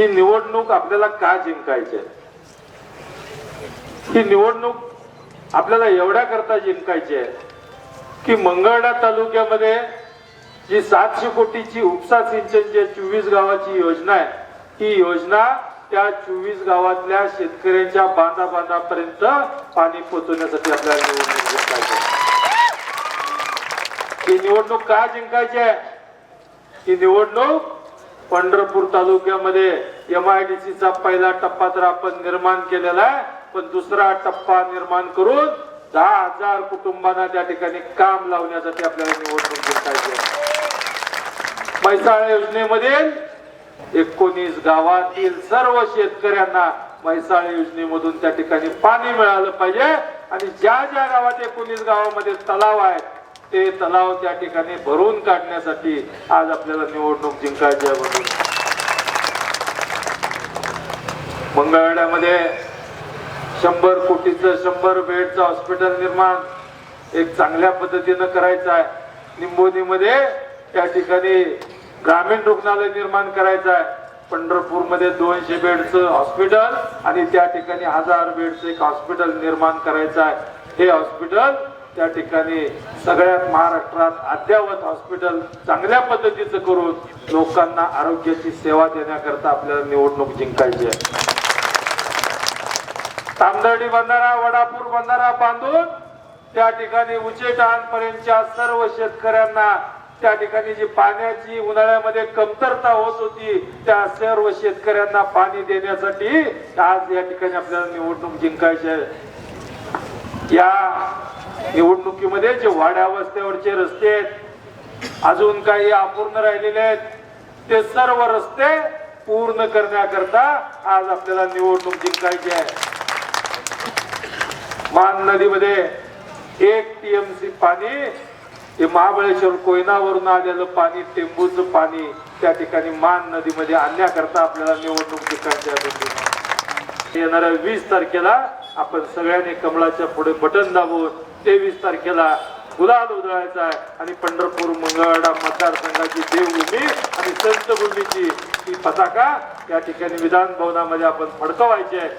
ही निवडणूक आपल्याला का जिंकायची आहे? ही निवडणूक आपल्याला एवढ्या करता जिंकायची आहे की मंगळडा तालुक्यामध्ये जी सातशे कोटीची उपसा सिंचनची चोवीस गावाची योजना आहे ही योजना त्या चोवीस गावातल्या शेतकऱ्यांच्या बांधा बांधापर्यंत पाणी पोहोचवण्यासाठी आपल्याला निवडणूक जिंकायची ही निवडणूक का जिंकायची आहे? ही निवडणूक पंढरपूर तालुक्यामध्ये एम आय डी चा पहिला टप्पा तर आपण निर्माण केलेला आहे. पण दुसरा टप्पा निर्माण करून दहा हजार कुटुंबांना त्या ठिकाणी काम लावण्यासाठी आपल्याला निवडणूक जिंकायची म्हैसाळ योजनेमधील एकोणीस गावातील सर्व शेतकऱ्यांना म्हैसाळ योजनेमधून त्या ठिकाणी पाणी मिळालं पाहिजे. आणि ज्या ज्या गावात एकोणीस गावामध्ये तलाव आहेत ते तलाव त्या ठिकाणी भरून काढण्यासाठी आज आपल्याला निवडणूक जिंकायची आहे म्हणून. मंगळवेढ्यामध्ये शंभर कोटीचं शंभर बेडचं हॉस्पिटल निर्माण एक चांगल्या पद्धतीनं करायचं आहे. निंबोनीमध्ये त्या ठिकाणी ग्रामीण रुग्णालय निर्माण करायचं आहे. पंढरपूरमध्ये दोनशे बेडचं हॉस्पिटल आणि त्या ठिकाणी हजार बेडचं एक हॉस्पिटल निर्माण करायचं आहे. हे हॉस्पिटल त्या ठिकाणी सगळ्यात महाराष्ट्रात अद्ययावत हॉस्पिटल चांगल्या पद्धतीचं करून लोकांना आरोग्याची सेवा देण्याकरता आपल्याला निवडणूक जिंकायची आहे. तांदर्डी बंधारा वडापूर बंधारा बांधून त्या ठिकाणी उचेटांपर्यंतच्या सर्व शेतकऱ्यांना त्या ठिकाणी जी पाण्याची उन्हाळ्यामध्ये कमतरता होत होती त्या सर्व शेतकऱ्यांना पाणी देण्यासाठी आज या ठिकाणी आपल्याला निवडणूक जिंकायची आहे. या निवडणुकीमध्ये जे वाड्या रस्ते आहेत अजून काही अपूर्ण राहिलेले आहेत ते सर्व रस्ते पूर्ण करण्याकरता आज आपल्याला निवडणूक जिंकायची आहे. मान नदीमध्ये एक टीएमसी पाणी हे महाबळेश्वर कोयनावरून आलेलं पाणी टेंबूचं पाणी त्या ठिकाणी मान नदीमध्ये आणण्याकरता आपल्याला निवडणूक जिंकायची आहे येणाऱ्या वीस तारखेला आपण सगळ्यांनी कमळाच्या पुढे बटन दाबून तेवीस तारखेला गुलाल उधळायचा आहे. आणि पंढरपूर मंगळवाडा मतदारसंघाची देवभूमी आणि संतभूमीची ही पताका या ठिकाणी विधान भवनामध्ये आपण फडकवायची आहे.